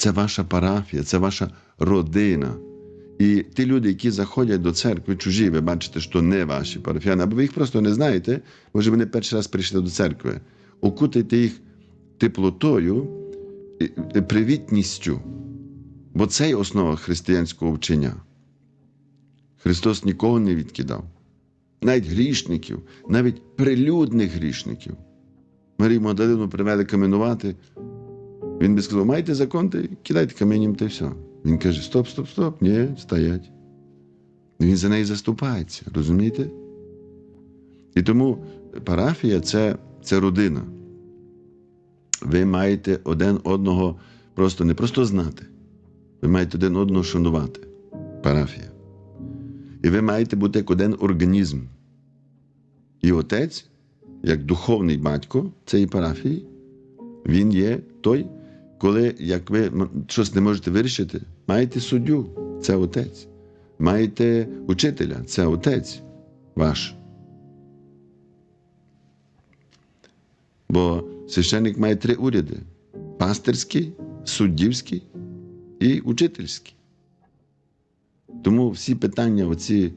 це ваша парафія, це ваша родина. І ті люди, які заходять до церкви чужі, ви бачите, що не ваші парафіяни, або ви їх просто не знаєте, може вони перший раз прийшли до церкви. Окутайте їх теплотою, привітністю. Бо це є основа християнського вчення. Христос нікого не відкидав. Навіть грішників, навіть прилюдних грішників. Марію Магдалину привели каменувати. Він би сказав, маєте закон, кидайте каменем та й все. Він каже: стоп, стоп, стоп, ні, стоять. Він за неї заступається, розумієте? І тому парафія це, це родина. Ви маєте один одного просто не просто знати, ви маєте один одного шанувати. Парафія. І ви маєте бути як один організм. І отець, як духовний батько цієї парафії, він є той, коли як ви щось не можете вирішити, маєте суддю, це отець. Маєте учителя, це отець ваш. Бо священник має три уряди: пастирський, суддівський і учительський. Тому всі питання, оці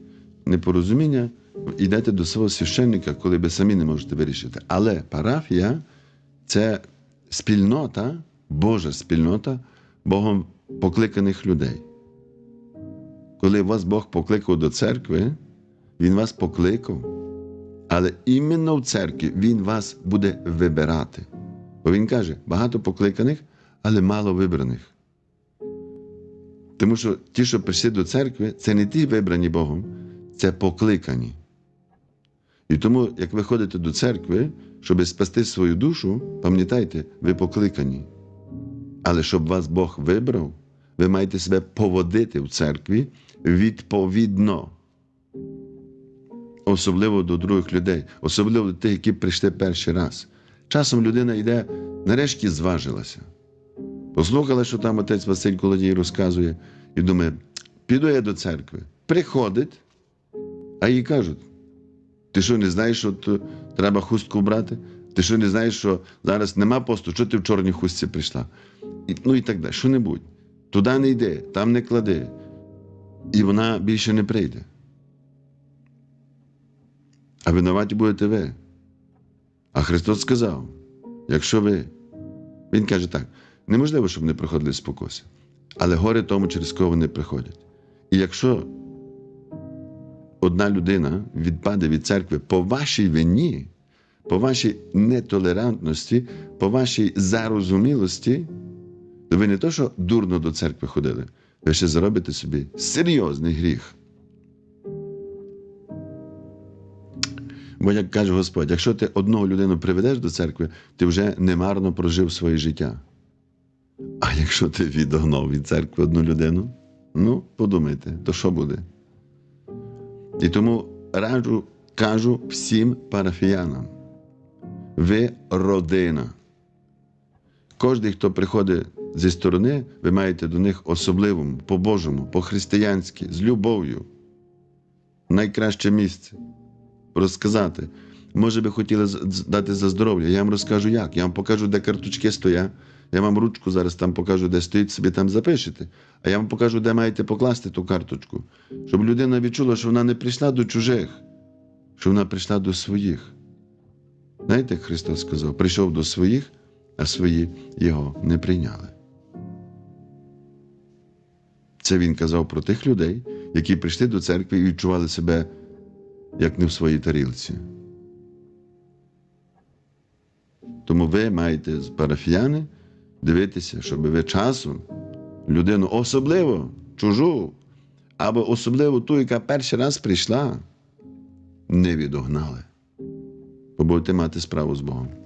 непорозуміння, йдете до свого священника, коли ви самі не можете вирішити. Але парафія це спільнота, Божа спільнота Богом покликаних людей. Коли вас Бог покликав до церкви, Він вас покликав, але іменно в церкві Він вас буде вибирати. Бо Він каже: багато покликаних, але мало вибраних. Тому що ті, що прийшли до церкви, це не ті вибрані Богом, це покликані. І тому, як ви ходите до церкви, щоб спасти свою душу, пам'ятайте, ви покликані. Але щоб вас Бог вибрав, ви маєте себе поводити в церкві відповідно. Особливо до других людей, особливо до тих, які прийшли перший раз. Часом людина йде, нарешті зважилася. Послухала, що там отець Василь Колодій розказує, і думає, піду я до церкви. Приходить, а їй кажуть: ти що не знаєш, що треба хустку брати? Ти що не знаєш, що зараз нема посту, що ти в чорній хустці прийшла? Ну і так далі. Що-небудь. Туди не йди, там не клади. І вона більше не прийде. А винуваті будете ви. А Христос сказав: якщо ви. Він каже так: неможливо, щоб не проходили спокуси, але горе тому, через кого вони приходять. І якщо одна людина відпаде від церкви по вашій вині, по вашій нетолерантності, по вашій зарозумілості, то ви не то, що дурно до церкви ходили, ви ще заробите собі серйозний гріх. Бо, як каже Господь, якщо ти одного людину приведеш до церкви, ти вже немарно прожив своє життя. А якщо ти відогнав від церкви одну людину, ну, подумайте, то що буде? І тому раджу, кажу всім парафіянам: ви родина. Кожен, хто приходить зі сторони, ви маєте до них особливому, по-божому, по-християнськи, з любов'ю. Найкраще місце розказати. Може, би хотіли дати за здоров'я. Я вам розкажу як. Я вам покажу, де карточки стоять. Я вам ручку зараз там покажу, де стоїть, собі там запишете. А я вам покажу, де маєте покласти ту карточку, щоб людина відчула, що вона не прийшла до чужих, що вона прийшла до своїх. Знаєте, як Христос сказав, прийшов до своїх, а свої його не прийняли. Це він казав про тих людей, які прийшли до церкви і відчували себе як не в своїй тарілці. Тому ви маєте з парафіяни дивитися, щоб ви часом людину особливо чужу, або особливо ту, яка перший раз прийшла, не відогнали. Бо будете мати справу з Богом.